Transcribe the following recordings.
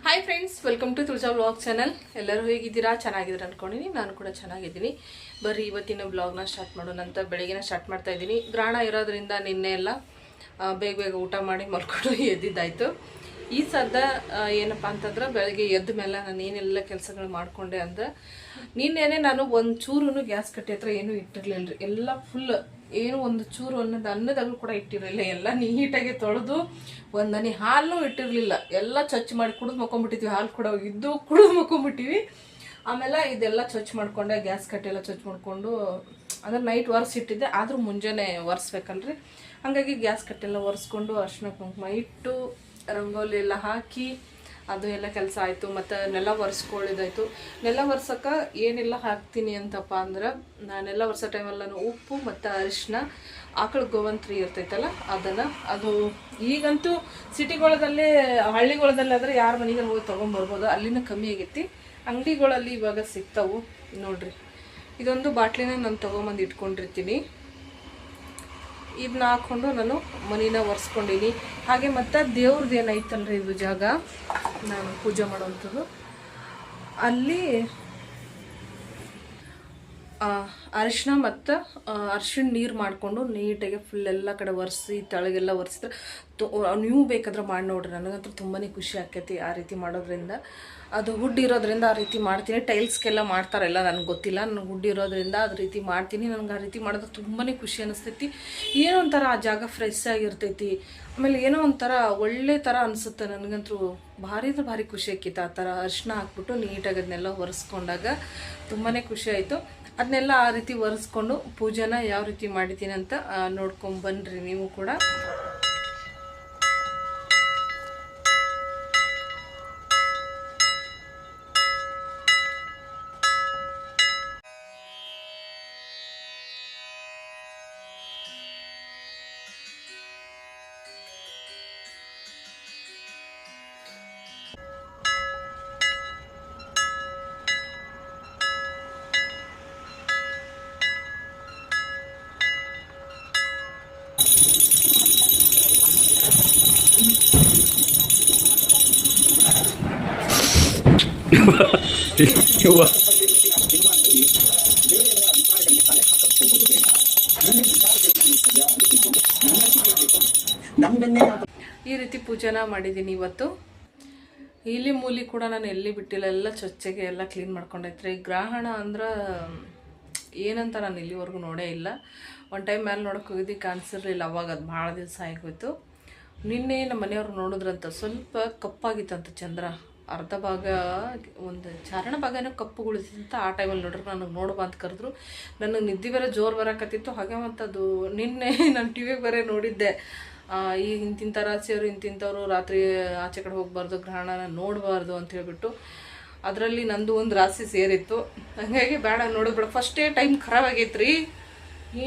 Hi friends welcome to Tulaja blog channel ಎಲ್ಲರೂ ಹೇಗಿದ್ದೀರಾ? ಚೆನ್ನಾಗಿದ್ದೀರಾ ಅನ್ಕೊಂಡಿನಿ. ನಾನು ಕೂಡ ಚೆನ್ನಾಗಿದ್ದೀನಿ. ಬರ್ರಿ, ಇವತ್ತಿನ ಬ್ಲಾಗ್ನ ಸ್ಟಾರ್ಟ್ ಮಾಡೋಣ ಅಂತ ಬೆಳಗ್ಗೆನ ಸ್ಟಾರ್ಟ್ ಮಾಡ್ತಾ ಇದ್ದೀನಿ. ಗ್ರಾಣ ಇರೋದ್ರಿಂದ ನಿನ್ನೆ ಎಲ್ಲ ಬೇಗ ಬೇಗ ಊಟ ಮಾಡಿ ಮಲ್ಕೊಂಡು ಎದ್ದಿದ್ದಾಯಿತು. ಈ ಸದ್ದ ಏನಪ್ಪ ಅಂತಂದ್ರೆ ಬೆಳಗ್ಗೆ ಎದ್ದ ಮೇಲೆ ನಾನು ಏನೆಲ್ಲ ಕೆಲಸಗಳು ಮಾಡಿಕೊಂಡೆ ಅಂದ್ರೆ, ನಿನ್ನೆನೆ ನಾನು ಒಂದು ಚೂರು ಗ್ಯಾಸ್ ಕಟ್ಟಿ ಹತ್ರ ಏನೂ ಇಟ್ಟಿರಲಿಲ್ಲ ರೀ ಎಲ್ಲ ಫುಲ್ ಏನು ಒಂದು ಚೂರು ಅನ್ನೋದು ಅನ್ನದಾಗಲೂ ಕೂಡ ಇಟ್ಟಿರಲಿಲ್ಲ. ಎಲ್ಲ ನೀಟಾಗಿ ತೊಳೆದು ಒಂದು ಹಾಲು ಇಟ್ಟಿರಲಿಲ್ಲ. ಎಲ್ಲ ಸ್ವಚ್ಛ ಮಾಡಿ ಕುಡಿದು ಮಕ್ಕೊಂಬಿಟ್ಟಿದ್ವಿ ಹಾಲು ಕೂಡ ಇದ್ದು ಕುಡಿದು ಮಕ್ಕೊಂಬಿಟ್ಟಿವಿ ಆಮೇಲೆ ಇದೆಲ್ಲ ಸ್ವಚ್ಛ ಮಾಡ್ಕೊಂಡೆ, ಗ್ಯಾಸ್ ಕಟ್ಟೆಲ್ಲ ಚೊಚ್ಚ ಮಾಡಿಕೊಂಡು, ಅಂದ್ರೆ ನೈಟ್ ಒರೆಸಿಟ್ಟಿದ್ದೆ ಆದರೂ ಮುಂಜಾನೆ ಒರೆಸ್ಬೇಕಲ್ರಿ. ಹಾಗಾಗಿ ಗ್ಯಾಸ್ ಕಟ್ಟೆಲ್ಲ ಒರೆಸ್ಕೊಂಡು ಅರ್ಶಿನ ಕುಂಕುಮ ಇಟ್ಟು, ರಂಗೋಲಿ ಎಲ್ಲ ಹಾಕಿ ಅದು ಎಲ್ಲ ಕೆಲಸ ಆಯಿತು, ಮತ್ತು ನೆಲ ಒರೆಸ್ಕೊಳ್ಳಿದಾಯಿತು ನೆಲ ಒರ್ಸಕ್ಕೆ ಏನೆಲ್ಲ ಹಾಕ್ತೀನಿ ಅಂತಪ್ಪ ಅಂದ್ರೆ ನೆಲ ಒರೆಸೋ ಟೈಮಲ್ಲಿ ನಾನು ಉಪ್ಪು ಮತ್ತು ಅರಿಶಿನ ಆಕಳ ಗೋವಂತ್ರಿ ಇರ್ತೈತಲ್ಲ, ಅದನ್ನು ಅದು ಈಗಂತೂ ಸಿಟಿಗಳದಲ್ಲಿ, ಹಳ್ಳಿಗಳದಲ್ಲಿ ಆದರೆ ಯಾರ ಮನೆಗೆ ಹೋಗಿ ತೊಗೊಂಬರ್ಬೋದು ಅಲ್ಲಿನ ಕಮ್ಮಿ ಆಗೈತಿ. ಅಂಗಡಿಗಳಲ್ಲಿ ಇವಾಗ ಸಿಗ್ತಾವು ನೋಡ್ರಿ. ಇದೊಂದು ಬಾಟ್ಲಿನ ನಾನು ತೊಗೊಂಬಂದು ಇಟ್ಕೊಂಡಿರ್ತೀನಿ. ಇದನ್ನ ಹಾಕ್ಕೊಂಡು ನಾನು ಮನಿನ ಒರೆಸ್ಕೊಂಡಿನಿ. ಹಾಗೆ ಮತ್ತು ದೇವ್ರದ್ದು ಏನೈತಲ್ರಿ ಇದು ಜಾಗ? ನಾನು ಪೂಜೆ ಮಾಡೋವಂಥದ್ದು. ಅಲ್ಲಿ ಅರಿಶಿನ ಮತ್ತು ಅರಿಶಿಣ ನೀರು ಮಾಡಿಕೊಂಡು ನೀಟಾಗಿ ಫುಲ್ ಎಲ್ಲ ಕಡೆ ಒರೆಸಿ, ತಳಗೆಲ್ಲ ಒರೆಸಿದ್ರೆ ತೊ ನೀವು ಬೇಕಾದ್ರೆ ಮಾಡಿ ನೋಡ್ರಿ. ನನಗಂತೂ ತುಂಬಾ ಖುಷಿ ಆಕೈತಿ ಆ ರೀತಿ ಮಾಡೋದ್ರಿಂದ. ಅದು ಹುಡ್ ಇರೋದ್ರಿಂದ ಆ ರೀತಿ ಮಾಡ್ತೀನಿ. ಟೈಲ್ಸ್ಗೆಲ್ಲ ಮಾಡ್ತಾರಲ್ಲ ನನಗೆ ಗೊತ್ತಿಲ್ಲ. ನನಗೆ ಹುಡ್ ಇರೋದ್ರಿಂದ ಅದ ರೀತಿ ಮಾಡ್ತೀನಿ. ನನಗೆ ಆ ರೀತಿ ಮಾಡಿದ್ರೆ ತುಂಬಾ ಖುಷಿ ಅನಿಸ್ತೈತಿ. ಏನೋ ಒಂಥರ ಆ ಜಾಗ ಫ್ರೆಶ್ ಆಗಿರ್ತೈತಿ. ಆಮೇಲೆ ಏನೋ ಒಂಥರ ಒಳ್ಳೆ ಥರ ಅನಿಸುತ್ತೆ ನನಗಂತೂ. ಭಾರಿ ಅಂದ್ರೆ ಭಾರಿ ಖುಷಿ ಆಕಿತ್ತು ಆ ಥರ ಅರಿಶಿನ ಹಾಕ್ಬಿಟ್ಟು ನೀಟಾಗಿ ಅದನ್ನೆಲ್ಲ ಒರೆಸ್ಕೊಂಡಾಗ. ತುಂಬಾ ಖುಷಿ ಆಯಿತು. ಅದನ್ನೆಲ್ಲ ಆ ರೀತಿ ಒರೆಸ್ಕೊಂಡು ಪೂಜೆನ ಯಾವ ರೀತಿ ಮಾಡಿದ್ದೀನಿ ಅಂತ ನೋಡ್ಕೊಂಡು ಬನ್ನಿರಿ ನೀವು ಕೂಡ. ಈ ರೀತಿ ಪೂಜೆನ ಮಾಡಿದ್ದೀನಿ ಇವತ್ತು. ಇಲ್ಲಿ ಮೂಲಿ ಕೂಡ ನಾನು ಎಲ್ಲಿ ಬಿಟ್ಟಿಲ್ಲ, ಎಲ್ಲ ಸ್ವಚ್ಛಗೆ ಎಲ್ಲ ಕ್ಲೀನ್ ಮಾಡ್ಕೊಂಡೈತ್ರಿ ಗ್ರಹಣ ಅಂದ್ರೆ, ಏನಂತ ನಾನು ಇಲ್ಲಿವರೆಗೂ ನೋಡೇ ಇಲ್ಲ. ಒನ್ ಟೈಮ್ ಮೇಲೆ ನೋಡೋಕೆ ಹೋಗಿದ್ದು ಕಾಣಿಸಿರ್ಲಿಲ್ಲ ಅವಾಗ ಅದು ಭಾಳ ದಿವಸ ಆಗೋಯ್ತು ನಿನ್ನೆ ನಮ್ಮ ಮನೆಯವ್ರು ನೋಡಿದ್ರಂತ, ಸ್ವಲ್ಪ ಕಪ್ಪಾಗಿತ್ತಂತ ಚಂದ್ರ. ಅರ್ಧ ಭಾಗ, ಒಂದು ಚಾರಣ ಭಾಗನೂ ಕಪ್ಪು ಉಳಿಸಿದಂತ ಆ ಟೈಮಲ್ಲಿ ನೋಡ್ರಿ ನನಗೆ ನೋಡುವ ಅಂತ ಕರೆದ್ರು. ನನಗೆ ನಿದ್ದೆ ಬೇರೆ ಜೋರು ಬರಕತ್ತಿತ್ತು. ಹಾಗೆ ಮತ್ತು ಅದು ನಿನ್ನೆ ನಾನು ಟಿ ವಿಗೆ ಬೇರೆ ನೋಡಿದ್ದೆ. ಈ ಇಂತಿಂಥ ರಾಶಿಯವರು ಇಂತಿಂಥವ್ರು ರಾತ್ರಿ ಆಚೆ ಕಡೆ ಹೋಗಬಾರ್ದು, ಗ್ರಹಣನ ನೋಡಬಾರ್ದು ಅಂತ ಹೇಳ್ಬಿಟ್ಟು ಅದರಲ್ಲಿ ನಂದು ಒಂದು ರಾಶಿ ಸೇರಿತ್ತು. ಹಾಗಾಗಿ ಬೇಡ ನೋಡಿದ್ಬೇಡ ಫಸ್ಟೇ ಟೈಮ್ ಖರಾಬ್ ಆಗೈತ್ರಿ.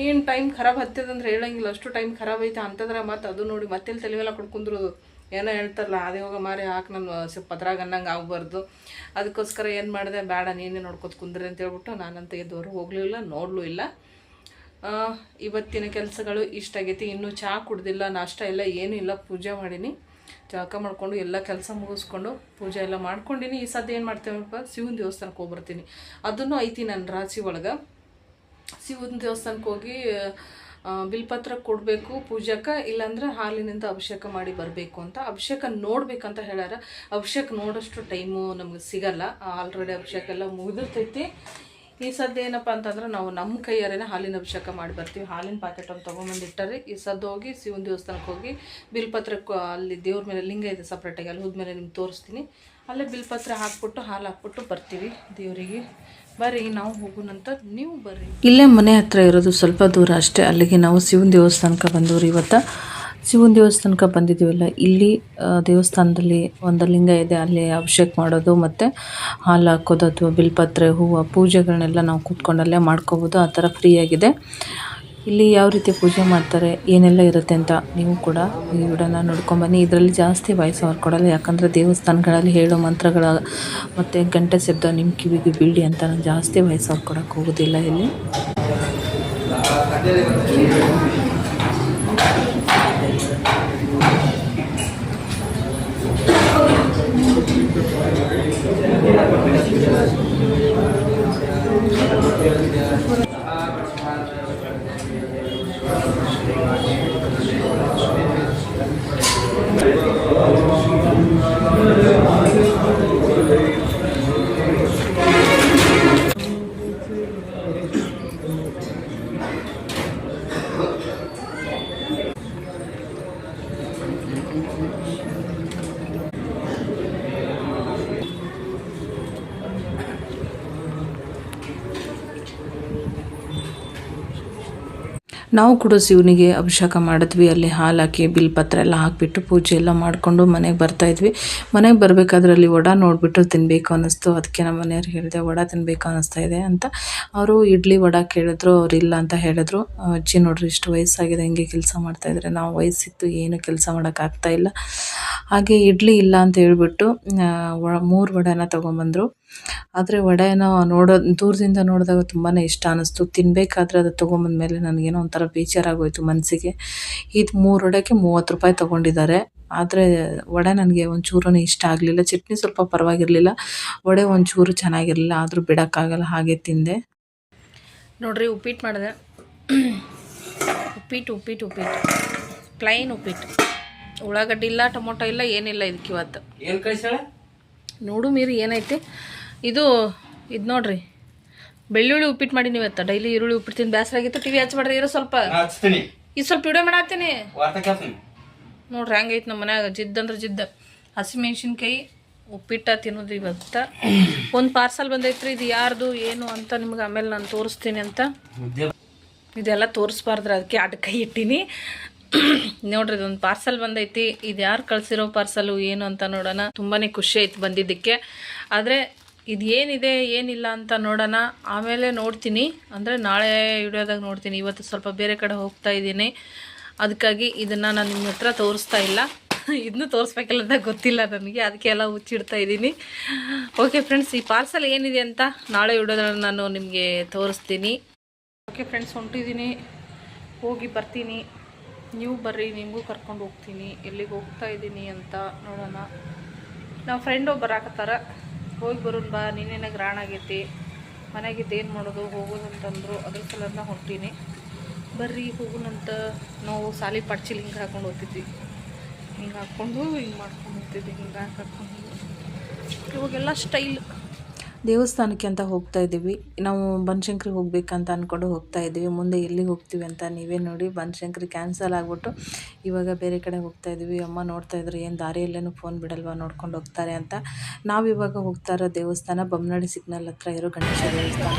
ಏನು ಟೈಮ್ ಖರಾಬ್ ಹತ್ತಿದಂದ್ರೆ ಹೇಳಂಗಿಲ್ಲ. ಅಷ್ಟು ಟೈಮ್ ಖರಾಬ್ ಐತೆ ಅಂತಂದ್ರೆ ಮತ್ತೆ ಅದು ನೋಡಿ ಮತ್ತೆ ತಲೆ ಮೇಲೆ ಕುಂದ್ರೋದು. ಏನೋ ಹೇಳ್ತಾರಲ್ಲ, ಅದೇ ಹೋಗ ಮಾರಿ ಹಾಕಿ ನಾನು ಸ್ವಲ್ಪ ಪದ್ರಾಗ ಅನ್ನಂಗೆ ಆಗಬಾರ್ದು. ಅದಕ್ಕೋಸ್ಕರ ಏನು ಮಾಡಿದೆ, ಬೇಡ, ನೀನೇ ನೋಡ್ಕೊತ ಕುಂದ್ರೆ ಅಂತ ಹೇಳ್ಬಿಟ್ಟು ನಾನಂತ ಎದ್ದವರು ಹೋಗಲಿಲ್ಲ, ನೋಡಲೂ ಇಲ್ಲ. ಇವತ್ತಿನ ಕೆಲಸಗಳು ಇಷ್ಟ ಆಗೈತಿ, ಇನ್ನೂ ಚಹಾ ಕುಡ್ದಿಲ್ಲ, ನಾಷ್ಟ ಎಲ್ಲ ಏನೂ ಇಲ್ಲ, ಪೂಜೆ ಮಾಡೀನಿ. ಜಳಕ ಮಾಡಿಕೊಂಡು ಎಲ್ಲ ಕೆಲಸ ಮುಗಿಸ್ಕೊಂಡು ಪೂಜೆ ಎಲ್ಲ ಮಾಡ್ಕೊಂಡಿನಿ. ಈ ಸದ್ಯ ಏನು ಮಾಡ್ತೇವಪ್ಪ ಶಿವನ ದೇವಸ್ಥಾನಕ್ಕೆ ಹೋಗ್ಬರ್ತೀನಿ. ಅದನ್ನು ಐತಿ ನನ್ನ ರಾಶಿ ಒಳಗೆ. ಶಿವನ ದೇವಸ್ಥಾನಕ್ಕೆ ಹೋಗಿ ಬಿಲ್ಪತ್ರ ಕೊಡಬೇಕು ಪೂಜಕ, ಇಲ್ಲಾಂದ್ರೆ ಹಾಲಿನಿಂದ ಅಭಿಷೇಕ ಮಾಡಿ ಬರಬೇಕು ಅಂತ. ಅಭಿಷೇಕ ನೋಡ್ಬೇಕಂತ ಹೇಳ್ಯಾರ. ಅಭಿಷೇಕ ನೋಡೋಷ್ಟು ಟೈಮು ನಮ್ಗೆ ಸಿಗಲ್ಲ. ಆಲ್ರೆಡಿ ಅಭಿಷೇಕ ಎಲ್ಲ ಮುಗಿದಿರ್ತೈತಿ. ಈ ಸದ್ಯ ಏನಪ್ಪ ಅಂತಂದ್ರೆ ನಾವು ನಮ್ಮ ಕೈಯಾರೇನೆ ಹಾಲಿನ ಅಭಿಷೇಕ ಮಾಡಿ ಬರ್ತೀವಿ. ಹಾಲಿನ ಪ್ಯಾಕೆಟ್ ಒಂದು ತೊಗೊಂಬಂದಿಟ್ಟಾರೆ ಈ ಸದ್ದು ಹೋಗಿ ಶಿವನ ದೇವಸ್ಥಾನಕ್ಕೆ ಹೋಗಿ ಬಿಲ್ಪತ್ರಕ್ಕೆ ಅಲ್ಲಿ ದೇವ್ರ ಮೇಲೆ ಲಿಂಗ ಇದೆ ಸಪ್ರೇಟಾಗಿ ಅಲ್ಲಿ ಹೋದ್ಮೇಲೆ ನಿಮ್ಗೆ ತೋರಿಸ್ತೀನಿ. ಅಲ್ಲೇ ಬಿಲ್ಪತ್ರ ಹಾಕ್ಬಿಟ್ಟು, ಹಾಲು ಹಾಕ್ಬಿಟ್ಟು ಬರ್ತೀವಿ ದೇವರಿಗೆ. ಬರ್ರಿ, ನಾವು ಹೋಗೋಣಂತ ನೀವು ಬರ್ರಿ. ಇಲ್ಲೇ ಮನೆ ಹತ್ರ ಇರೋದು ಸ್ವಲ್ಪ ದೂರ ಅಷ್ಟೇ. ಅಲ್ಲಿಗೆ ನಾವು ಶಿವನ ದೇವಸ್ಥಾನಕ್ಕೆ ಬಂದವ್ರಿ ಇವತ್ತು. ಶಿವನ ದೇವಸ್ಥಾನಕ್ಕೆ ಬಂದಿದ್ದೀವಲ್ಲ, ಇಲ್ಲಿ ದೇವಸ್ಥಾನದಲ್ಲಿ ಒಂದು ಲಿಂಗ ಇದೆ. ಅಲ್ಲಿ ಅಭಿಷೇಕ ಮಾಡೋದು ಮತ್ತು ಹಾಲು ಹಾಕೋದು ಅಥವಾ ಬಿಲ್ಪತ್ರೆ ಹೂವು, ಪೂಜೆಗಳನ್ನೆಲ್ಲ ನಾವು ಕೂತ್ಕೊಂಡಲ್ಲೇ ಮಾಡ್ಕೋಬೋದು. ಆ ಥರ ಫ್ರೀಯಾಗಿದೆ. ಇಲ್ಲಿ ಯಾವ ರೀತಿ ಪೂಜೆ ಮಾಡ್ತಾರೆ, ಏನೆಲ್ಲ ಇರುತ್ತೆ ಅಂತ ನೀವು ಕೂಡ ಈ ವಿಡಿಯೋನ ನೋಡ್ಕೊಂಬನ್ನಿ ಇದರಲ್ಲಿ ಜಾಸ್ತಿ ವಾಯ್ಸ್ ಅವ್ರು ಕೊಡಲ್ಲ, ಯಾಕಂದರೆ ದೇವಸ್ಥಾನಗಳಲ್ಲಿ ಹೇಳೋ ಮಂತ್ರಗಳ ಮತ್ತು ಗಂಟೆ ಶಬ್ದ ನಿಮ್ಮ ಕಿವಿಗೆ ಬೀಳಿ ಅಂತ ಜಾಸ್ತಿ ವಾಯ್ಸ್ ಅವ್ರು ಕೊಡೋಕ್ಕೆ ಹೋಗೋದಿಲ್ಲ ಇಲ್ಲಿ. ನಾವು ಕೂಡ ಶಿವನಿಗೆ ಅಭಿಷೇಕ ಮಾಡಿದ್ವಿ. ಅಲ್ಲಿ ಹಾಲು ಹಾಕಿ ಬಿಲ್ಪತ್ರ ಎಲ್ಲ ಹಾಕಿಬಿಟ್ಟು ಪೂಜೆ ಎಲ್ಲ ಮಾಡಿಕೊಂಡು ಮನೆಗೆ ಬರ್ತಾ ಇದ್ವಿ. ಮನೆಗೆ ಬರಬೇಕಾದ್ರೆ ಅಲ್ಲಿ ವಡ ನೋಡಿಬಿಟ್ಟು ತಿನ್ನಬೇಕು ಅನ್ನಿಸ್ತು. ಅದಕ್ಕೆ ನಮ್ಮ ಮನೆಯವ್ರಿಗೆ ಹೇಳಿದೆ, ವಡ ತಿನ್ನಬೇಕು ಅನ್ನಿಸ್ತಾ ಇದೆ ಅಂತ. ಅವರು ಇಡ್ಲಿ ವಡ ಕೇಳಿದ್ರು, ಅವ್ರು ಇಲ್ಲ ಅಂತ ಹೇಳಿದ್ರು. ಅಜ್ಜಿ ನೋಡ್ರಿ, ಇಷ್ಟು ವಯಸ್ಸಾಗಿದೆ, ಹಿಂಗೆ ಕೆಲಸ ಮಾಡ್ತಾ ಇದ್ರೆ ನಾವು ವಯಸ್ಸಿತ್ತು, ಏನು ಕೆಲಸ ಮಾಡೋಕ್ಕಾಗ್ತಾ ಇಲ್ಲ. ಹಾಗೆ ಇಡ್ಲಿ ಇಲ್ಲ ಅಂತ ಹೇಳ್ಬಿಟ್ಟು ಮೂರು ವಡನ ತೊಗೊಂಬಂದರು. ಆದರೆ ವಡೆನ ನೋಡೋ ದೂರದಿಂದ ನೋಡಿದಾಗ ತುಂಬಾ ಇಷ್ಟ ಅನ್ನಿಸ್ತು. ತಿನ್ನಬೇಕಾದ್ರೆ ಅದು ತೊಗೊಂಬಂದ್ಮೇಲೆ ನನಗೇನೋ ಒಂಥರ ಬೇಜಾರಾಗೋಯ್ತು ಮನಸ್ಸಿಗೆ ಇದು ಮೂರು ವಡೆಗೆ ಮೂವತ್ತು ರೂಪಾಯಿ ತೊಗೊಂಡಿದ್ದಾರೆ. ಆದರೆ ವಡೆ ನನಗೆ ಒಂಚೂರೂ ಇಷ್ಟ ಆಗಲಿಲ್ಲ. ಚಟ್ನಿ ಸ್ವಲ್ಪ ಪರವಾಗಿರಲಿಲ್ಲ. ವಡೆ ಒಂಚೂರು ಚೆನ್ನಾಗಿರಲಿಲ್ಲ. ಆದರೂ ಬಿಡೋಕ್ಕಾಗಲ್ಲ ಹಾಗೆ ತಿಂದೆ. ನೋಡ್ರಿ ಉಪ್ಪಿಟ್ಟು ಮಾಡಿದೆ. ಉಪ್ಪಿಟ್ಟು ಉಪ್ಪಿಟ್ಟು ಉಪ್ಪಿಟ್ಟು. ಪ್ಲೈನ್ ಉಪ್ಪಿಟ್ಟು. ಉಳ್ಳಾಗಡ್ಡಿ ಇಲ್ಲ ಟೊಮೊಟೊ ಇಲ್ಲ ಏನಿಲ್ಲ ಇದಕ್ಕೆ ಇವತ್ತು. ಏನು ನೋಡು ಮೀರಿ ಏನೈತಿ? ಇದು ಇದು ನೋಡ್ರಿ. ಬೆಳ್ಳುಳ್ಳಿ ಉಪ್ಪಿಟ್ಟು ಮಾಡೀನಿ ಇವತ್ತು. ಡೈಲಿ ಈರುಳ್ಳಿ ಉಪ್ಪಿಟ್ಟು ತಿಂದು ಬೇಸರ ಆಗಿತ್ತು ಟಿವಿ ಹಚ್ಬೇಡ್ರಿ ಇರೋ ಸ್ವಲ್ಪ. ಇದು ಸ್ವಲ್ಪ ವಿಡಿಯೋ ಮಾಡತ್ತೀನಿ ಕೇಳ್ತೀನಿ. ನೋಡ್ರಿ ಹೆಂಗೈತೆ ನಮ್ಮ ಮನ್ಯಾಗ. ಜಿದ್ದಂದ್ರೆ ಅಂದ್ರೆ ಜಿದ್ದ. ಹಸಿಮೆಣ್ಸಿನ್ಕಾಯಿ ಉಪ್ಪಿಟ್ಟ ತಿನ್ನೋದು ಇವತ್ತ. ಒಂದು ಪಾರ್ಸಲ್ ಬಂದೈತ್ರಿ ಇದು ಯಾರ್ದು ಏನು ಅಂತ ನಿಮ್ಗೆ ಆಮೇಲೆ ನಾನು ತೋರಿಸ್ತೀನಿ ಅಂತ. ಇದೆಲ್ಲ ತೋರಿಸ್ಬಾರ್ದ್ರ ಅದಕ್ಕೆ ಅಡ್ ಕೈ ಇಟ್ಟೀನಿ. ನೋಡ್ರಿ ಇದೊಂದು ಪಾರ್ಸಲ್ ಬಂದೈತಿ. ಇದು ಯಾರು ಕಳ್ಸಿರೋ ಪಾರ್ಸಲು ಏನು ಅಂತ ನೋಡೋಣ. ತುಂಬಾ ಖುಷಿ ಆಯ್ತು ಬಂದಿದ್ದಕ್ಕೆ. ಆದರೆ ಇದು ಏನಿದೆ ಏನಿಲ್ಲ ಅಂತ ನೋಡೋಣ. ಆಮೇಲೆ ನೋಡ್ತೀನಿ. ಅಂದರೆ ನಾಳೆ ವಿಡಿಯೋದಾಗ ನೋಡ್ತೀನಿ. ಇವತ್ತು ಸ್ವಲ್ಪ ಬೇರೆ ಕಡೆ ಹೋಗ್ತಾ ಇದ್ದೀನಿ. ಅದಕ್ಕಾಗಿ ಇದನ್ನು ನಾನು ನಿಮ್ಮ ಹತ್ರ ತೋರಿಸ್ತಾ ಇಲ್ಲ. ಇದನ್ನು ತೋರಿಸ್ಬೇಕಲ್ಲ ಅಂತ ಗೊತ್ತಿಲ್ಲ ನನಗೆ. ಅದಕ್ಕೆ ಎಲ್ಲ ಹುಚ್ಚಿಡ್ತಾ ಇದ್ದೀನಿ. ಓಕೆ ಫ್ರೆಂಡ್ಸ್ ಈ ಪಾರ್ಸಲ್ ಏನಿದೆ ಅಂತ ನಾಳೆ ವಿಡಿಯೋದಲ್ಲಿ ನಾನು ನಿಮಗೆ ತೋರಿಸ್ತೀನಿ. ಓಕೆ ಫ್ರೆಂಡ್ಸ್ ಹೊಂಟಿದ್ದೀನಿ. ಹೋಗಿ ಬರ್ತೀನಿ. ನೀವು ಬರ್ರಿ, ನಿಮಗೂ ಕರ್ಕೊಂಡು ಹೋಗ್ತೀನಿ. ಎಲ್ಲಿಗೆ ಹೋಗ್ತಾ ಇದ್ದೀನಿ ಅಂತ ನೋಡೋಣ. ನಮ್ಮ ಫ್ರೆಂಡ್ ಒಬ್ಬರು ಹೋಗಿ ಬರೋಣ ಬಾ, ನಿನ್ನೆನೆ ಗ್ರಾಣ ಆಗೈತಿ. ಮನೆಗಿದ್ದು ಏನು ಮಾಡೋದು? ಹೋಗೋದು ಅಂತಂದರು. ಅದ್ರ ಸಲನ್ನ ಹೊಂಟೀನಿ. ಬರ್ರಿ ಹೋಗೋಣಂತ ನಾವು ಸಾಲಿ ಪಡ್ಚಿಲ್ ಹಿಂಗೆ ಹಾಕೊಂಡು ಹೋಗ್ತಿದ್ವಿ. ಹಿಂಗೆ ಹಾಕ್ಕೊಂಡು ಹಿಂಗೆ ಮಾಡ್ಕೊಂಡು ಹೋಗ್ತಿದ್ವಿ, ಹಿಂಗೆ ಹಾಕೊಂಡು ಇವಾಗೆಲ್ಲ ಸ್ಟೈಲ್ ದೇವಸ್ಥಾನಕ್ಕೆ ಅಂತ ಹೋಗ್ತಾ ಇದ್ದೀವಿ. ನಾವು ಬನಶಂಕರಿಗೆ ಹೋಗ್ಬೇಕಂತ ಅಂದ್ಕೊಂಡು ಹೋಗ್ತಾ ಇದ್ದೀವಿ. ಮುಂದೆ ಎಲ್ಲಿಗೆ ಹೋಗ್ತೀವಿ ಅಂತ ನೀವೇ ನೋಡಿ. ಬನಶಂಕರಿ ಕ್ಯಾನ್ಸಲ್ ಆಗಿಬಿಟ್ಟು ಇವಾಗ ಬೇರೆ ಕಡೆ ಹೋಗ್ತಾ ಇದ್ದೀವಿ. ಅಮ್ಮ ನೋಡ್ತಾ ಇದ್ರು, ಏನು ದಾರಿಯಲ್ಲೇನು ಫೋನ್ ಬಿಡಲ್ವಾ, ನೋಡ್ಕೊಂಡು ಹೋಗ್ತಾರೆ ಅಂತ. ನಾವು ಇವಾಗ ಹೋಗ್ತಾ ಇರೋ ದೇವಸ್ಥಾನ ಬೊಮ್ಮನಹಳ್ಳಿ ಸಿಗ್ನಲ್ ಹತ್ರ ಇರೋ ಗಣೇಶ ದೇವಸ್ಥಾನ.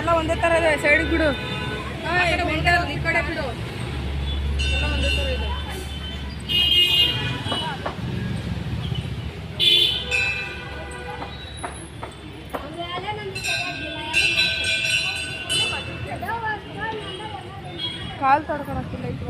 ಎಲ್ಲ ಒಂದೇ ಥರ ಸೈಡ್ ಬಿಡು. ಈ ಕಡೆ ಬಿಡು. ಎಲ್ಲ ಕಾಲು ತಡ್ಕೊಳಕ್ಕಿಲ್ಲ ಇತ್ತು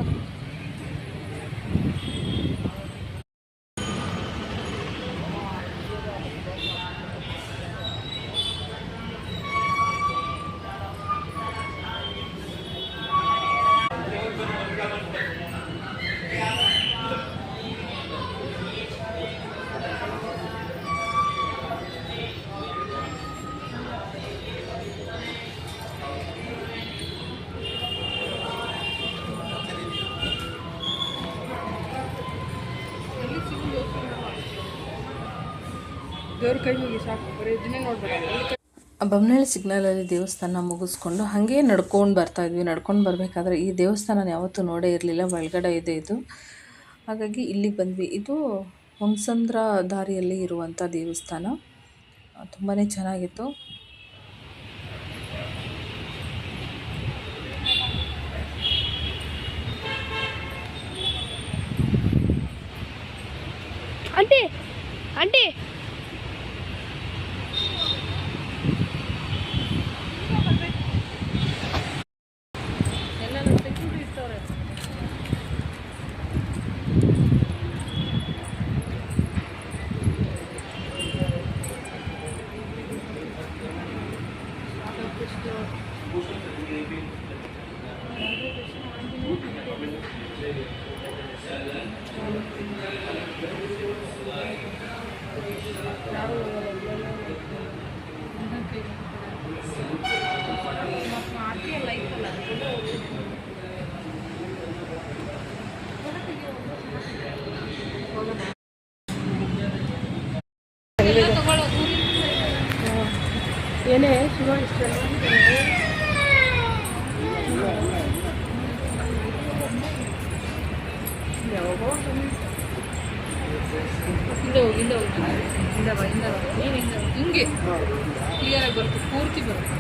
ಬೊಮ್ಮನಹಳ್ಳಿ ಸಿಗ್ನಲಲ್ಲಿ ದೇವಸ್ಥಾನ ಮುಗಿಸ್ಕೊಂಡು ಹಾಗೆ ನಡ್ಕೊಂಡು ಬರ್ತಾ ಇದ್ವಿ. ನಡ್ಕೊಂಡು ಬರಬೇಕಾದ್ರೆ ಈ ದೇವಸ್ಥಾನ ಯಾವತ್ತೂ ನೋಡೇ ಇರಲಿಲ್ಲ. ಒಳಗಡೆ ಇದೆ ಇದು. ಹಾಗಾಗಿ ಇಲ್ಲಿಗೆ ಬಂದ್ವಿ. ಇದು ಹೊಂಸಂದ್ರ ದಾರಿಯಲ್ಲಿ ಇರುವಂಥ ದೇವಸ್ಥಾನ. ತುಂಬಾ ಚೆನ್ನಾಗಿತ್ತು. ಆಂಟಿ ಆಂಟಿ ಎಲ್ಲ ಸೆಕ್ಯೂರಿಟಿ ಇರ್ತವ್ರೆ ಏನೇ ಶಿವ ಇಷ್ಟ ಹೋಗಿ ಹಿಂದೆ ಬಾ. ಹಿಂಗೆ. ಬರುತ್ತೆ ಪೂರ್ತಿ ಬರುತ್ತೆ.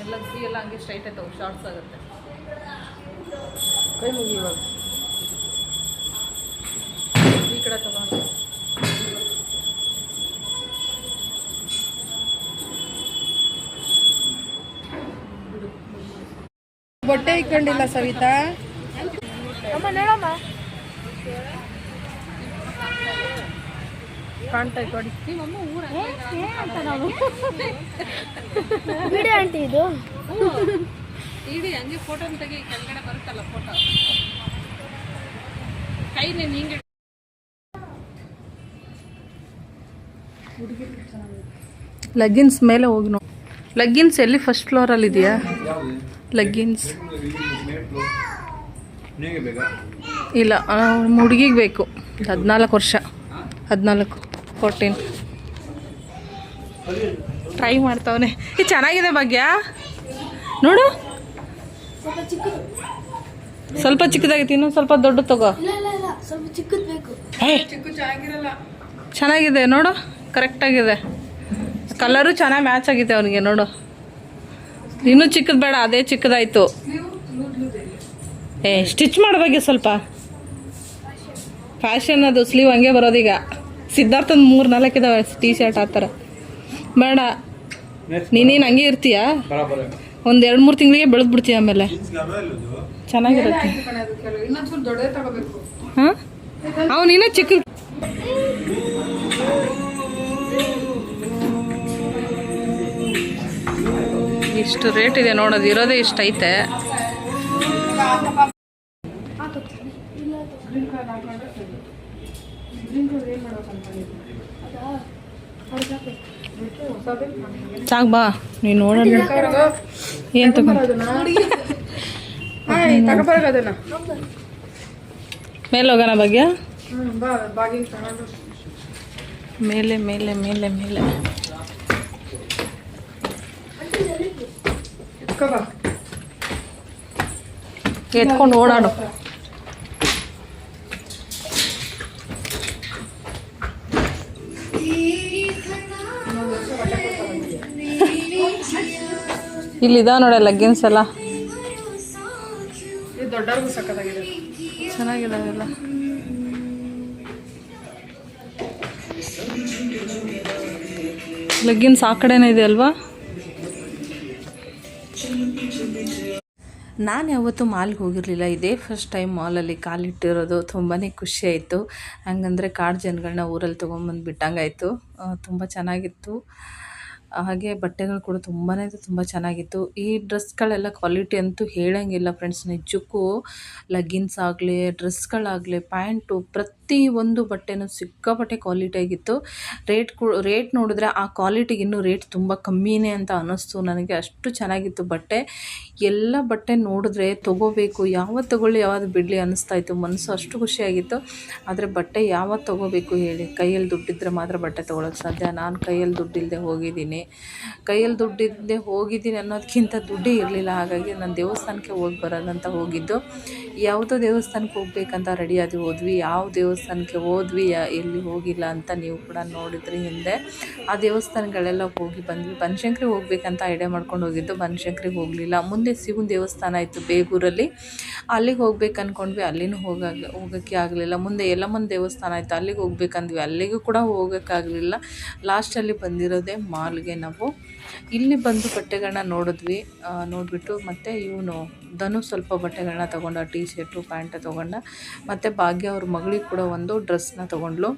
ಎಲ್ಲ ಸಿ ಎಲ್ಲ ಹಂಗೆ ಸ್ಟ್ರೈಟ್ ಆಯ್ತವು ಶಾರ್ಟ್ಸ್ ಆಗುತ್ತೆ ಕೈ ಮುಗಿ ಇವಾಗ ಈ ಕಡೆ ತಗೊಂಡು ಬಟ್ಟೆ ಇಕ್ಕೊಂಡಿಲ್ಲ ಸವಿತಾ? ಅಮ್ಮ, ನೋಡಮ್ಮ. ಆಂಟಿ ಇದು. ಇಡಿ ಹಂಗೆ ಫೋಟೋ ತೆಗಿ ಕೆಳಗಡೆ ಬರುತ್ತಲ್ಲ ಫೋಟೋ ಕೈನೇ ಹಿಂಗೆ ಲಗ್ಗಿನ್ಸ್ ಮೇಲೆ ಹೋಗಿ ನೋಡಿ. ಲಗ್ಗಿನ್ಸ್ ಎಲ್ಲಿ ಫಸ್ಟ್ ಫ್ಲೋರಲ್ಲಿ ಇದೆಯಾ? ಲಗ್ಗಿನ್ಸ್ ಇಲ್ಲ ಹುಡುಗಿಗೆ ಬೇಕು. ಹದಿನಾಲ್ಕು ವರ್ಷ. ಹದಿನಾಲ್ಕು. ಫೋರ್ಟೀನ್ ಟ್ರೈ ಮಾಡ್ತಾವನೆ. ಇದು ಚೆನ್ನಾಗಿದೆ ಭಾಗ್ಯ. ನೋಡು. ಸ್ವಲ್ಪ ಚಿಕ್ಕದಾಗಿತ್ತು ಇನ್ನೊಂದು ಸ್ವಲ್ಪ ದೊಡ್ಡ ತಗೋ. ಚೆನ್ನಾಗಿದೆ, ನೋಡು. ಕರೆಕ್ಟಾಗಿದೆ ಕಲರು ಚೆನ್ನಾಗಿ ಮ್ಯಾಚ್ ಆಗಿದೆ ಅವನಿಗೆ, ನೋಡು. ಇನ್ನೂ ಚಿಕ್ಕದು ಬೇಡ, ಅದೇ ಚಿಕ್ಕದಾಯ್ತು. ಏ ಸ್ಟಿಚ್ ಮಾಡಬೇಕೆ ಸ್ವಲ್ಪ. ಫ್ಯಾಷನ್ ಅದು ಸ್ಲೀವ್ ಹಂಗೆ ಬರೋದೀಗ. ಸಿದ್ಧಾರ್ಥನ್ ಮೂರು ನಾಲ್ಕಿದಾವೆ ಟೀ ಶರ್ಟ್ ಆ ಥರ. ಬೇಡ. ನೀನೇನು ಹಂಗೆ ಇರ್ತೀಯ? ಒಂದ್ ಎರಡು ಮೂರು ತಿಂಗಳಿಗೆ ಬೆಳೆದು ಬಿಡ್ತೀಯ ಆಮೇಲೆ. ಚೆನ್ನಾಗಿರುತ್ತೆ. ಹಾಂ? ಇನ್ನ ಇನ್ನೂ ಚಿಕ್ಕ ಇಷ್ಟು ರೇಟ್ ಇದೆ ನೋಡೋದು ಇರೋದೇ ಇಷ್ಟ ಐತೆ ಸಾಕು ಬಾ. ನೀನು ನೋಡೋಣ ಏನು ತಗೊಂಡು ಮೇಲೆ ಹೋಗೋಣ ಭಾಗ್ಯ? ಮೇಲೆ ಮೇಲೆ ಮೇಲೆ ಮೇಲೆ. ಎತ್ಕೊಂಡು ಓಡಾಡು. ಇಲ್ಲಿದ ನೋಡ ಲಗ್ಗಿನ್ಸ್ ಎಲ್ಲ. ಇದು ದೊಡ್ಡವ್ರಿಗೂ ಸಕ್ಕತ್ತಾಗಿದೆ ಚೆನ್ನಾಗಿದಾವೆಲ್ಲ ಲಗ್ಗಿನ್ಸ್ ಆ ಕಡೆನೇ ಇದೆ ಅಲ್ವಾ? ನಾನು ಯಾವತ್ತೂ ಮಾಲ್ಗೆ ಹೋಗಿರಲಿಲ್ಲ. ಇದೇ ಫಸ್ಟ್ ಟೈಮ್ ಮಾಲಲ್ಲಿ ಕಾಲಿಟ್ಟಿರೋದು. ತುಂಬಾ ಖುಷಿ ಆಯಿತು. ಹಂಗಂದರೆ ಕಾಡು ಜನಗಳನ್ನ ಊರಲ್ಲಿ ತೊಗೊಂಬಂದು ಬಿಟ್ಟಂಗಾಯಿತು ತುಂಬ ಚೆನ್ನಾಗಿತ್ತು. ಹಾಗೆ ಬಟ್ಟೆಗಳು ಕೂಡ ತುಂಬಾ ತುಂಬ ಚೆನ್ನಾಗಿತ್ತು. ಈ ಡ್ರೆಸ್ಗಳೆಲ್ಲ ಕ್ವಾಲಿಟಿ ಅಂತೂ ಹೇಳಂಗಿಲ್ಲ ಫ್ರೆಂಡ್ಸ್. ನಿಜಕ್ಕೂ ಲಗ್ಗಿನ್ಸ್ ಆಗಲಿ ಡ್ರೆಸ್ಗಳಾಗಲಿ ಪ್ಯಾಂಟು ಪ್ರತಿ ಒಂದು ಬಟ್ಟೆನೂ ಸಿಕ್ಕಾಪಟ್ಟೆ ಕ್ವಾಲಿಟಿ ಆಗಿತ್ತು. ರೇಟ್ ರೇಟ್ ನೋಡಿದ್ರೆ ಆ ಕ್ವಾಲಿಟಿಗೆ ಇನ್ನೂ ರೇಟ್ ತುಂಬ ಕಮ್ಮಿನೇ ಅಂತ ಅನ್ನಿಸ್ತು ನನಗೆ. ಅಷ್ಟು ಚೆನ್ನಾಗಿತ್ತು ಬಟ್ಟೆ. ಎಲ್ಲ ಬಟ್ಟೆ ನೋಡಿದ್ರೆ ತೊಗೋಬೇಕು, ಯಾವತ್ತು ತೊಗೊಳ್ಳಿ ಯಾವಾಗ ಬಿಡಲಿ ಅನ್ನಿಸ್ತಾ ಇತ್ತು. ಮನಸ್ಸು ಅಷ್ಟು ಖುಷಿಯಾಗಿತ್ತು ಆದರೆ ಬಟ್ಟೆ ಯಾವತ್ತು ತೊಗೋಬೇಕು ಹೇಳಿ? ಕೈಯಲ್ಲಿ ದುಡ್ಡಿದ್ರೆ ಮಾತ್ರ ಬಟ್ಟೆ ತೊಗೊಳಕ್ಕೆ ಸಾಧ್ಯ. ನಾನು ಕೈಯಲ್ಲಿ ದುಡ್ಡಿಲ್ಲದೆ ಹೋಗಿದ್ದೀನಿ. ಕೈಯಲ್ಲಿ ದುಡ್ಡಿದ್ದೆ ಹೋಗಿದ್ದೀನಿ ಅನ್ನೋದಕ್ಕಿಂತ ದುಡ್ಡೇ ಇರಲಿಲ್ಲ. ಹಾಗಾಗಿ ನಾನು ದೇವಸ್ಥಾನಕ್ಕೆ ಹೋಗಿ ಬರೋದಂತ ಹೋಗಿದ್ದು. ಯಾವುದೋ ದೇವಸ್ಥಾನಕ್ಕೆ ಹೋಗ್ಬೇಕಂತ ರೆಡಿಯಾಗಿ ಹೋದ್ವಿ. ಯಾವ ದೇವಸ್ಥಾನಕ್ಕೆ ಹೋದ್ವಿ ಎಲ್ಲಿ ಹೋಗಿಲ್ಲ ಅಂತ ನೀವು ಕೂಡ ನೋಡಿದ್ರಿ ಹಿಂದೆ. ಆ ದೇವಸ್ಥಾನಗಳೆಲ್ಲ ಹೋಗಿ ಬಂದ್ವಿ. ಬನಶಂಕರಿ ಹೋಗ್ಬೇಕಂತ ಐಡಿಯಾ ಮಾಡ್ಕೊಂಡು ಹೋಗಿದ್ದು. ಬನಶಂಕರಿಗೆ ಹೋಗಲಿಲ್ಲ. ಮುಂದೆ ಸಿಗುನ್ ದೇವಸ್ಥಾನ ಇತ್ತು ಬೇಗೂರಲ್ಲಿ. ಅಲ್ಲಿಗೆ ಹೋಗ್ಬೇಕು ಅಂದ್ಕೊಂಡ್ವಿ ಅಲ್ಲಿನೂ ಹೋಗಾಗ ಹೋಗೋಕ್ಕೆ ಆಗಲಿಲ್ಲ. ಮುಂದೆ ಯಲ್ಲಮ್ಮನ ದೇವಸ್ಥಾನ ಇತ್ತು. ಅಲ್ಲಿಗೆ ಹೋಗ್ಬೇಕಂದ್ವಿ. ಅಲ್ಲಿಗೂ ಕೂಡ ಹೋಗೋಕ್ಕಾಗಲಿಲ್ಲ. ಲಾಸ್ಟಲ್ಲಿ ಬಂದಿರೋದೇ ಮಾಲ್ಗೆ. ನಾವು ಇಲ್ಲಿ ಬಂದು ಬಟ್ಟೆಗಳನ್ನ ನೋಡಿದ್ವಿ. ನೋಡಿಬಿಟ್ಟು ಮತ್ತು ಇವನು ಧನು ಸ್ವಲ್ಪ ಬಟ್ಟೆಗಳನ್ನ ತೊಗೊಂಡ ಟೀ ಶರ್ಟು ಪ್ಯಾಂಟ್ ತೊಗೊಂಡ ಮತ್ತು ಭಾಗ್ಯ ಅವ್ರ ಮಗಳಿಗೆ ಕೂಡ ಒಂದು ಡ್ರೆಸ್ನ ತೊಗೊಂಡ್ಲು.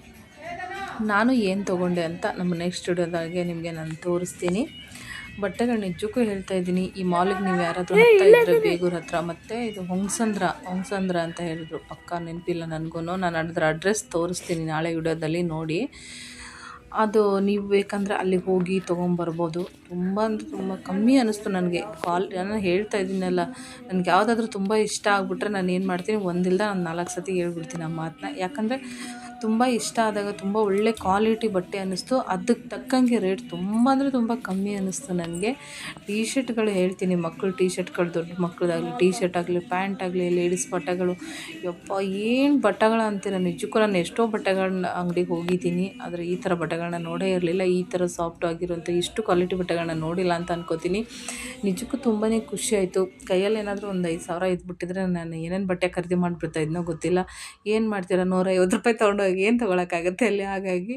ನಾನು ಏನು ತೊಗೊಂಡೆ ಅಂತ ನಮ್ಮ ನೆಕ್ಸ್ಟ್ ವಿಡಿಯೋದಾಗೆ ನಿಮಗೆ ನಾನು ತೋರಿಸ್ತೀನಿ. ಬಟ್ಟೆಗಳು ನಿಜಕ್ಕೂ ಹೇಳ್ತಾ ಇದ್ದೀನಿ ಈ ಮಾಲಿಗೆ ನೀವು ಯಾರಾದರೂ ಹೋಗ್ತಾ ಇದ್ರೆ ಬೇಗೂರ್ ಹತ್ರ ಮತ್ತು ಇದು ಹೊಂಗ್ಸಂದ್ರ ಹೊಂಗ್ಸಂದ್ರ ಅಂತ ಹೇಳಿದ್ರು. ಪಕ್ಕ ನೆನಪಿಲ್ಲ ನನಗೂ ನಾನು ಅದ್ರ ಅಡ್ರೆಸ್ ತೋರಿಸ್ತೀನಿ ನಾಳೆ ವಿಡಿಯೋದಲ್ಲಿ ನೋಡಿ. ಅದು ನೀವು ಬೇಕಂದರೆ ಅಲ್ಲಿಗೆ ಹೋಗಿ ತೊಗೊಂಬರ್ಬೋದು. ತುಂಬ ಅಂದರೆ ತುಂಬ ಕಮ್ಮಿ ಅನ್ನಿಸ್ತು ನನಗೆ. ಕಾಲ್ ನಾನು ಹೇಳ್ತಾ ಇದ್ದೀನಲ್ಲ, ನನಗೆ ಯಾವುದಾದ್ರೂ ತುಂಬ ಇಷ್ಟ ಆಗಿಬಿಟ್ರೆ ನಾನು ಏನು ಮಾಡ್ತೀನಿ ಒಂದಿಲ್ಲದ ನಾನು ನಾಲ್ಕು ಸತಿ ಹೇಳ್ಬಿಡ್ತೀನಿ ಆ ಮಾತನ್ನ ಯಾಕಂದರೆ ತುಂಬ ಇಷ್ಟ ಆದಾಗ ತುಂಬ ಒಳ್ಳೆ ಕ್ವಾಲಿಟಿ ಬಟ್ಟೆ ಅನ್ನಿಸ್ತು. ಅದಕ್ಕೆ ತಕ್ಕಂಗೆ ರೇಟ್ ತುಂಬ ಅಂದರೆ ತುಂಬ ಕಮ್ಮಿ ಅನ್ನಿಸ್ತು ನನಗೆ. ಟೀ ಶರ್ಟ್ಗಳು ಹೇಳ್ತೀನಿ ಮಕ್ಕಳು ಟೀ ಶರ್ಟ್ಗಳು ದೊಡ್ಡ ಮಕ್ಕಳದಾಗಲಿ ಟೀ ಶರ್ಟ್ ಆಗಲಿ ಪ್ಯಾಂಟ್ ಆಗಲಿ ಲೇಡೀಸ್ ಬಟ್ಟೆಗಳು. ಯಪ್ಪ, ಏನು ಬಟ್ಟೆಗಳು ಅಂತೀರ? ನಿಜಕ್ಕೂ ನಾನು ಎಷ್ಟೋ ಬಟ್ಟೆಗಳನ್ನ ಅಂಗಡಿಗೆ ಹೋಗಿದ್ದೀನಿ. ಆದರೆ ಈ ಥರ ಬಟ್ಟೆಗಳನ್ನ ನೋಡೇ ಇರಲಿಲ್ಲ. ಈ ಥರ ಸಾಫ್ಟ್ ಆಗಿರುವಂಥ ಇಷ್ಟು ಕ್ವಾಲಿಟಿ ಬಟ್ಟೆಗಳನ್ನ ನೋಡಿಲ್ಲ ಅಂತ ಅನ್ಕೋತೀನಿ. ನಿಜಕ್ಕೂ ತುಂಬಾ ಖುಷಿ ಆಯಿತು. ಕೈಯಲ್ಲಿ ಏನಾದರೂ ಒಂದು ಐದು ಸಾವಿರ ಇದ್ಬಿಟ್ಟಿದ್ರೆ ನಾನು ಏನೇನು ಬಟ್ಟೆ ಖರೀದಿ ಮಾಡಿಬಿಡ್ತಾ ಇದ್ನೋ ಗೊತ್ತಿಲ್ಲ. ಏನು ಮಾಡ್ತೀರಾ? ನೂರೈವತ್ತು ರೂಪಾಯಿ ತೊಗೊಂಡೋಗಿ ಏನು ತೊಗೊಳಕ್ಕಾಗತ್ತೆ ಅಲ್ಲಿ? ಹಾಗಾಗಿ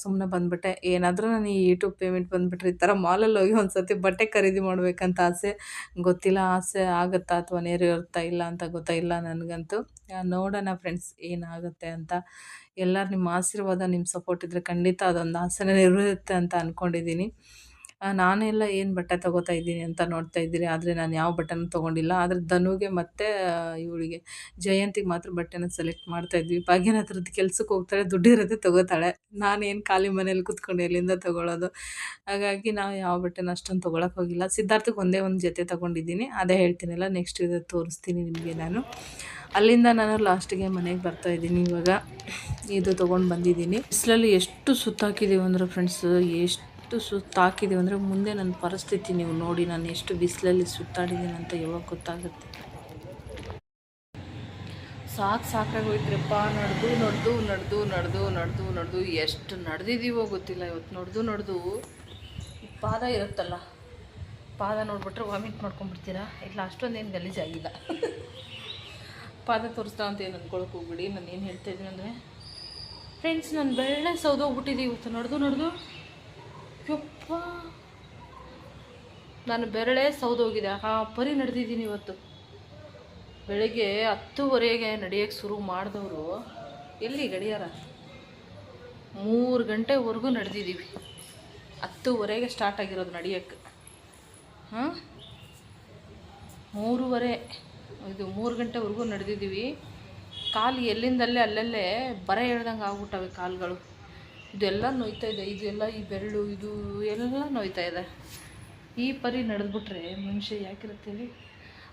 ಸುಮ್ಮನೆ ಬಂದುಬಿಟ್ಟೆ. ಏನಾದರೂ ನಾನು ಈ ಯೂಟ್ಯೂಬ್ ಪೇಮೆಂಟ್ ಬಂದುಬಿಟ್ರೆ ಈ ಥರ ಮಾಲಲ್ಲಿ ಹೋಗಿ ಒಂದು ಸರ್ತಿ ಬಟ್ಟೆ ಖರೀದಿ ಮಾಡಬೇಕಂತ ಆಸೆ. ಗೊತ್ತಿಲ್ಲ, ಆಸೆ ಆಗುತ್ತಾ ಅಥವಾ ನೆರವೇರುತ್ತಾ ಇಲ್ಲ ಅಂತ ಗೊತ್ತಿಲ್ಲ ನನಗಂತೂ. ನೋಡೋಣ ಫ್ರೆಂಡ್ಸ್ ಏನಾಗುತ್ತೆ ಅಂತ. ಎಲ್ಲರೂ ನಿಮ್ಮ ಆಶೀರ್ವಾದ, ನಿಮ್ಮ ಸಪೋರ್ಟ್ ಇದ್ದರೆ ಖಂಡಿತ ಅದೊಂದು ಆಸೆನೇ ನೆರವೇರುತ್ತೆ ಅಂತ ಅಂದ್ಕೊಂಡಿದ್ದೀನಿ ನಾನೆಲ್ಲ ಏನು ಬಟ್ಟೆ ತಗೋತಾ ಇದ್ದೀನಿ ಅಂತ ನೋಡ್ತಾ ಇದ್ದೀರಿ, ಆದರೆ ನಾನು ಯಾವ ಬಟ್ಟೆನೂ ತೊಗೊಂಡಿಲ್ಲ. ಆದರೆ ಧನುಗೆ ಮತ್ತು ಇವಳಿಗೆ ಜಯಂತಿಗೆ ಮಾತ್ರ ಬಟ್ಟೆನ ಸೆಲೆಕ್ಟ್ ಮಾಡ್ತಾ ಇದ್ವಿ. ಭಾಗ್ಯನ ಹತ್ರದ ಕೆಲ್ಸಕ್ಕೆ ಹೋಗ್ತಾಳೆ ದುಡ್ಡಿರೋದೇ ತಗೋತಾಳೆ. ನಾನೇನು ಖಾಲಿ ಮನೇಲಿ ಕುತ್ಕೊಂಡು ಎಲ್ಲಿಂದ ತೊಗೊಳೋದು? ಹಾಗಾಗಿ ನಾವು ಯಾವ ಬಟ್ಟೆನ ಅಷ್ಟೊಂದು ತೊಗೊಳಕ್ಕೆ ಹೋಗಿಲ್ಲ. ಸಿದ್ಧಾರ್ಥಕ್ಕೆ ಒಂದೇ ಒಂದು ಜೊತೆ ತೊಗೊಂಡಿದ್ದೀನಿ. ಅದೇ ಹೇಳ್ತೀನಲ್ಲ ನೆಕ್ಸ್ಟ್ ಇದು ತೋರಿಸ್ತೀನಿ ನಿಮಗೆ ನಾನು. ಅಲ್ಲಿಂದ ನಾನು ಲಾಸ್ಟಿಗೆ ಮನೆಗೆ ಬರ್ತಾ ಇದ್ದೀನಿ ಇವಾಗ. ಇದು ತೊಗೊಂಡು ಬಂದಿದ್ದೀನಿ. ಬಿಸಿಲಲ್ಲಿ ಎಷ್ಟು ಸುತ್ತಾಕಿದ್ದೀವಿ ಅಂದ್ರೆ ಫ್ರೆಂಡ್ಸ್ ಎಷ್ಟು ಸುತ್ತಾಕಿದ್ದೀವಿ ಅಂದರೆ ಮುಂದೆ ನನ್ನ ಪರಿಸ್ಥಿತಿ ನೀವು ನೋಡಿ, ನಾನು ಎಷ್ಟು ಬಿಸಿಲಲ್ಲಿ ಸುತ್ತಾಡಿದ್ದೀನಿ ಅಂತ ಯಾವಾಗ ಗೊತ್ತಾಗುತ್ತೆ? ಸಾಕು ಸಾಕಾಗೋಯ್ತ್ರಪ್ಪ. ನಡೆದು ನಡೆದು ನಡೆದು ನಡೆದು ನಡೆದು ನಡೆದು. ಎಷ್ಟು ನಡೆದಿದ್ದೀವೋ ಗೊತ್ತಿಲ್ಲ ಇವತ್ತು. ನಡೆದು ನಡೆದು. ಪಾದ ಇರುತ್ತಲ್ಲ, ಪಾದ ನೋಡಿಬಿಟ್ರೆ ವಾಮಿಟ್ ಮಾಡ್ಕೊಂಡ್ಬಿಡ್ತೀರಾ? ಇಲ್ಲ ಅಷ್ಟೊಂದೇನು ಗಲೀಜಾಗಿಲ್ಲ. ಪಾದ ತೋರಿಸ್ತಾ ಅಂತ ಏನು ಅನ್ಕೊಳಕ್ಕೆ ಹೋಗ್ಬಿಡಿ. ನಾನು ಏನು ಹೇಳ್ತಾ ಇದ್ದೀನಿ ಅಂದರೆ ಫ್ರೆಂಡ್ಸ್ ನಾನು ಬೆಳ್ಳೆ ಸೌದೋಗ್ಬಿಟ್ಟಿದ್ದೀವಿ ಇವತ್ತು. ನಡೆದು ನಡೆದು. ಯಪ್ಪ. ನಾನು ಬೆರಳೆ ಸೌದೋಗಿದೆ. ಆ ಪರಿ ನಡೆದಿದ್ದೀನಿ ಇವತ್ತು. ಬೆಳಿಗ್ಗೆ ಹತ್ತುವರೆಗೆ ನಡೆಯೋಕ್ಕೆ ಶುರು ಮಾಡಿದವರು. ಎಲ್ಲಿ ಗಡಿಯಾರ? ಮೂರು ಗಂಟೆವರೆಗೂ ನಡೆದಿದ್ದೀವಿ. ಹತ್ತುವರೆಗೆ ಸ್ಟಾರ್ಟ್ ಆಗಿರೋದು ನಡೆಯೋಕ್ಕೆ ಹಾಂ? ಮೂರುವರೆ, ಇದು ಮೂರು ಗಂಟೆವರೆಗೂ ನಡೆದಿದ್ದೀವಿ. ಕಾಲು ಎಲ್ಲಿಂದಲ್ಲೇ ಅಲ್ಲಲ್ಲೇ ಬರ ಹೇಳ್ದಂಗೆ ಆಗ್ಬಿಟ್ಟವೆ ಕಾಲುಗಳು. ಇದೆಲ್ಲ ನೋಯ್ತಾ ಇದೆ, ಇದೆಲ್ಲ ಈ ಬೆರಳು, ಇದು ಎಲ್ಲ ನೋಯ್ತಾ ಇದೆ. ಈ ಪರಿ ನಡೆದ್ಬಿಟ್ರೆ ಮನುಷ್ಯ ಯಾಕಿರುತ್ತೇಳಿ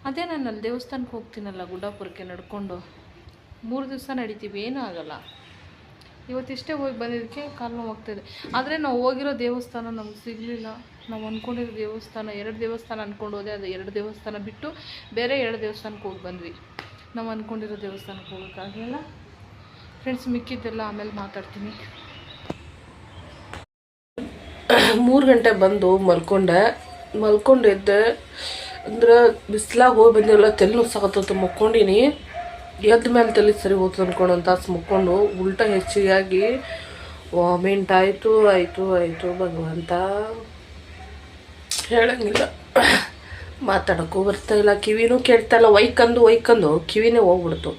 ಅದೇ ನಾನು ಅಲ್ಲಿ ದೇವಸ್ಥಾನಕ್ಕೆ ಹೋಗ್ತೀನಲ್ಲ ಗುಡ್ಡಾಪುರಕ್ಕೆ ನಡ್ಕೊಂಡು. ಮೂರು ದಿವಸ ನಡಿತೀವಿ, ಏನೂ ಆಗೋಲ್ಲ. ಇವತ್ತಿಷ್ಟೇ ಹೋಗಿ ಬಂದಿದ್ದಕ್ಕೆ ಕಾಲು ನೋವು ಆಗ್ತಾಯಿದೆ ಆದರೆ ನಾವು ಹೋಗಿರೋ ದೇವಸ್ಥಾನ ನಮ್ಗೆ ಸಿಗಲಿಲ್ಲ. ನಾವು ಅಂದ್ಕೊಂಡಿರೋ ದೇವಸ್ಥಾನ, ಎರಡು ದೇವಸ್ಥಾನ ಅಂದ್ಕೊಂಡು ಹೋದೆ, ಅದು ಎರಡು ದೇವಸ್ಥಾನ ಬಿಟ್ಟು ಬೇರೆ ಎರಡು ದೇವಸ್ಥಾನಕ್ಕೆ ಹೋಗಿ ಬಂದ್ವಿ. ನಾವು ಅಂದ್ಕೊಂಡಿರೋ ದೇವಸ್ಥಾನಕ್ಕೆ ಹೋಗೋಕ್ಕಾಗಲಿಲ್ಲ ಫ್ರೆಂಡ್ಸ್ ಮಿಕ್ಕಿದ್ದೆಲ್ಲ ಆಮೇಲೆ ಮಾತಾಡ್ತೀನಿ. ಮೂರು ಗಂಟೆ ಬಂದು ಮಲ್ಕೊಂಡೆ. ಮಲ್ಕೊಂಡಿದ್ದೆ ಅಂದ್ರೆ ಬಿಸ್ಲಾಗ ಹೋಗಿ ಬಂದಿರಲ್ಲ ತಲೆ ಸಾಕತ್ತ ಮಕ್ಕೊಂಡಿನಿ. ಎದ್ದ ಮೇಲೆ ತಲೆ ಸರಿ ಹೋಗ್ತದೆ ಅನ್ಕೊಂಡು ಒಂದು ತಾಸು ಮುಕ್ಕೊಂಡು ಉಲ್ಟ ಹೆಚ್ಚಿಗೆ ಆಗಿ ವಾಮಿಂಟ್ ಆಯಿತು ಆಯಿತು ಆಯಿತು ಭಗವಂತ. ಹೇಳಂಗಿಲ್ಲ. ಮಾತಾಡೋಕ್ಕೂ ಬರ್ತಾ ಇಲ್ಲ. ಕಿವಿನೂ ಕೇಳ್ತಾ ಇಲ್ಲ. ಒಯ್ಕಂದು ಒಯ್ಕಂದು ಕಿವಿನೇ ಹೋಗ್ಬಿಡ್ತು.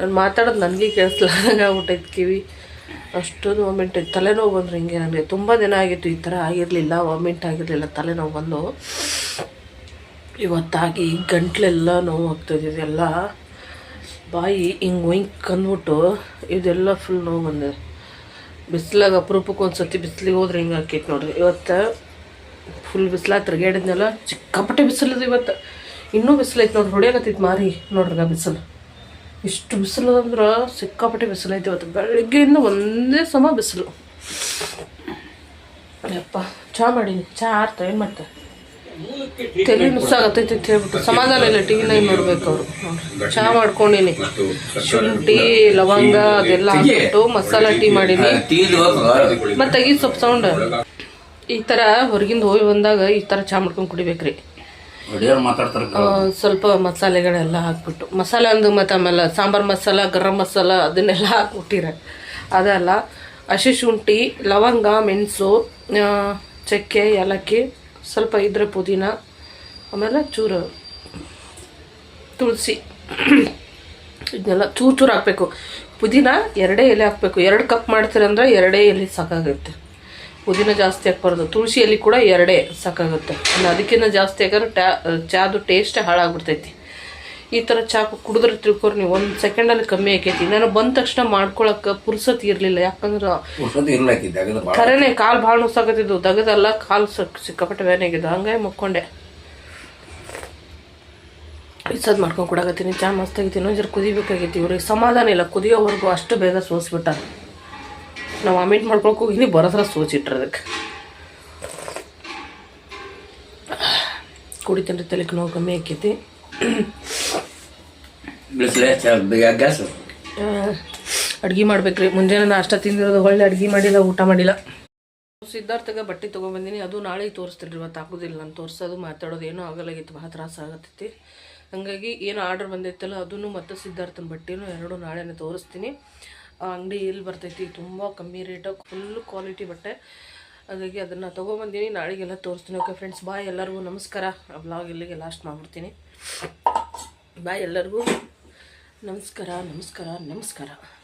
ನಾನು ಮಾತಾಡೋದು ನನಗೆ ಕೇಳಿಸ್ಲಾದಂಗೆ ಆಗ್ಬಿಟ್ಟೈತೆ ಕಿವಿ. ಅಷ್ಟೊಂದು ವಾಮಿಟ್ ತಲೆನೋವು ಬಂದ್ರೆ ಹಿಂಗೆ ನನಗೆ ತುಂಬ ದಿನ ಆಗಿತ್ತು ಈ ಥರ ಆಗಿರಲಿಲ್ಲ ವಾಮಿಟ್ ಆಗಿರಲಿಲ್ಲ, ತಲೆನೋವು ಬಂದು. ಇವತ್ತಾಗಿ ಗಂಟ್ಲೆಲ್ಲ ನೋವು ಆಗ್ತದೆ ಇದೆಲ್ಲ. ಬಾಯಿ ಹಿಂಗೆ ಒಯ್ಕ್ ಅಂದ್ಬಿಟ್ಟು ಇದೆಲ್ಲ ಫುಲ್ ನೋವು ಬಂದಿದೆ ಬಿಸಿಲಾಗ ಅಪರೂಪಕ್ಕೆ ಒಂದು ಸತಿ ಬಿಸಿಲಿಗೆ ಹೋದ್ರೆ ಹಿಂಗೆ ಹಾಕಿತ್ತು ನೋಡ್ರಿ. ಇವತ್ತು ಫುಲ್ ಬಿಸಿಲಾಗ ತಿರ್ಗಾಡಿದ್ನೆಲ್ಲ ಸಿಕ್ಕಾಪಟ್ಟೆ ಬಿಸಿಲಿದೆ ಇವತ್ತು. ಇನ್ನೂ ಬಿಸಿಲೈತೆ ನೋಡ್ರಿ, ಹೊಡಿಯಾಕತ್ತೈತೆ ಮಾರಿ ನೋಡ್ರಿ ಬಿಸಿಲು. ಇಷ್ಟು ಬಿಸಿಲು ಅಂದ್ರೆ ಸಿಕ್ಕಾಪಟ್ಟೆ ಬಿಸಿಲು ಇವತ್ತು. ಬೆಳಗ್ಗೆಯಿಂದ ಒಂದೇ ಸಮ ಬಿಸಿಲು. ಯಪ್ಪ, ಚಾ ಮಾಡೀನಿ ಚಾ ಆರ್ತ, ಏನು ಮಾಡ್ತಾ? ತಲೆ ನುಸ್ಸಾಗತ್ತೈತಿ ಅಂತ ಹೇಳ್ಬಿಟ್ಟು ಸಮಾಧಾನ ಇಲ್ಲ, ಟಿ ನೈ ನೋಡ್ಬೇಕು ಅವರು. ಚಾ ಮಾಡ್ಕೊಂಡಿನಿ. ಶುಂಠಿ, ಲವಂಗ ಅದೆಲ್ಲ ಹಾಕ್ಬಿಟ್ಟು ಮಸಾಲ ಟೀ ಮಾಡೀನಿ. ಮತ್ತೆ ತೆಗಿ ಸೊಪ್ಪು ಸೌಂಡ್. ಈ ಥರ ಹೊರಗಿಂದ ಹೋಗಿ ಬಂದಾಗ ಈ ಥರ ಚಾ ಮಾಡ್ಕೊಂಡು ಕುಡಿಬೇಕ್ರಿ. ಸ್ವಲ್ಪ ಮಸಾಲೆಗಳೆಲ್ಲ ಹಾಕ್ಬಿಟ್ಟು. ಮಸಾಲೆ ಒಂದು ಮತ್ತು ಆಮೇಲೆ ಸಾಂಬಾರು ಮಸಾಲ, ಗರಂ ಮಸಾಲ ಅದನ್ನೆಲ್ಲ ಹಾಕ್ಬಿಟ್ಟಿರ. ಅದಲ್ಲ ಹಸಿ ಶುಂಠಿ ಲವಂಗ, ಮೆಣಸು ಚಕ್ಕೆ, ಏಲಕ್ಕಿ, ಸ್ವಲ್ಪ ಇದ್ರೆ ಪುದೀನ, ಆಮೇಲೆ ಚೂರು ತುಳಸಿ. ಇದನ್ನೆಲ್ಲ ಚೂರು ಚೂರು ಹಾಕಬೇಕು. ಪುದೀನ ಎರಡೇ ಎಲೆ ಹಾಕಬೇಕು. ಎರಡು ಕಪ್ ಮಾಡ್ತೀರಂದ್ರೆ ಎರಡೇ ಎಲೆ ಸಾಕಾಗುತ್ತೆ ಪುದೀನ ಜಾಸ್ತಿ ಹಾಕ್ಬಾರ್ದು. ತುಳಸಿಯಲ್ಲಿ ಕೂಡ ಎರಡೇ ಸಾಕಾಗುತ್ತೆ. ಇನ್ನು ಅದಕ್ಕಿಂತ ಜಾಸ್ತಿ ಹಾಕಿದ್ರೆ ಟ್ಯಾ ಚಾದು ಟೇಸ್ಟೇ ಹಾಳಾಗ್ಬಿಡ್ತೈತಿ. ಈ ಥರ ಚಾಕು ಕುಡಿದ್ರೆ ತಿಳ್ಕೊರಿ ನೀವು. ಒಂದು ಸೆಕೆಂಡಲ್ಲಿ ಕಮ್ಮಿ ಆಕೈತಿ. ನಾನು ಬಂದ ತಕ್ಷಣ ಮಾಡ್ಕೊಳಕ್ಕೆ ಪುರ್ಸತ್ ಇರಲಿಲ್ಲ. ಯಾಕಂದ್ರೆ ಖರೇನೆ ಕಾಲು ಭಾಳ ನುಸಾಕತ್ತಿದ್ದು ದಗದಲ್ಲ ಕಾಲು ಸಿಕ್ಕಾಪಟ್ಟೆ ವ್ಯಾನ್ ಆಗಿದ್ದು. ಹಂಗಾಗಿ ಮುಕ್ಕೊಂಡೆ. ಇಸದ್ ಮಾಡ್ಕೊಂಡು ಕೊಡಕತ್ತೀನಿ. ಚಾ ಮಸ್ತಾಗಿತ್ತು. ಆಗೈತಿ ಇನ್ನೊಂದು ಜರ ಕುದಿಬೇಕಾಗೈತಿ ಇವ್ರಿಗೆ ಸಮಾಧಾನ ಇಲ್ಲ. ಕುದಿಯೋವರೆಗೂ ಅಷ್ಟು ಬೇಗ ಸೋಸ್ಬಿಟ್ಟಾರ. ನಾವು ವಾಮಿಟ್ ಮಾಡ್ಕೊಳಕ್ಕೆ ಹೋಗಿನಿ ಬರೋದ್ರ ಸೋಚಿಟ್ರೆ ಅದಕ್ಕೆ ಕುಡಿತೀನಿ ತಲೆಗೆ ನೋವು ಕಮ್ಮಿ ಆಕೈತಿ. ಅಡ್ಗೆ ಮಾಡ್ಬೇಕ್ರಿ. ಮುಂಜಾನೆ ನಾಷ್ಟ ತಿಂದಿರೋದು ಹೊಳ್ಳಿ ಅಡ್ಗೆ ಮಾಡಿಲ್ಲ ಊಟ ಮಾಡಿಲ್ಲ. ಸಿದ್ಧಾರ್ಥಗೆ ಬಟ್ಟೆ ತೊಗೊಂಬಂದಿನಿ. ಅದು ನಾಳೆ ತೋರಿಸ್ತೀನಿ ಇವತ್ತು ಹಾಕೋದಿಲ್ಲ. ನಾನು ತೋರಿಸೋದು ಮಾತಾಡೋದು ಏನೂ ಆಗಲಾಗಿತ್ತು ಭಾಳ ತ್ರಾಸ ಆಗತ್ತೈತಿ. ಹಾಗಾಗಿ ಏನು ಆರ್ಡರ್ ಬಂದೈತಲ್ಲ ಅದನ್ನು ಮತ್ತು ಸಿದ್ಧಾರ್ಥನ ಬಟ್ಟೆನೂ ಎರಡು ನಾಳೆನೇ ತೋರಿಸ್ತೀನಿ. ಅಂಗಡಿ ಎಲ್ಲಿ ಬರ್ತೈತಿ, ತುಂಬ ಕಮ್ಮಿ ರೇಟಾಗಿ ಫುಲ್ ಕ್ವಾಲಿಟಿ ಬಟ್ಟೆ. ಹಾಗಾಗಿ ಅದನ್ನು ತೊಗೊಂಬಂದೀನಿ, ನಾಳೆಗೆಲ್ಲ ತೋರಿಸ್ತೀನಿ. ಓಕೆ ಫ್ರೆಂಡ್ಸ್ ಬಾಯ್ ಎಲ್ಲರಿಗೂ ನಮಸ್ಕಾರ. ಬ್ಲಾಗ್ ಇಲ್ಲಿಗೆ ಲಾಸ್ಟ್ ಮಾಡ್ಬಿಡ್ತೀನಿ. ಬಾಯ್ ಎಲ್ಲರಿಗೂ. ನಮಸ್ಕಾರ ನಮಸ್ಕಾರ ನಮಸ್ಕಾರ.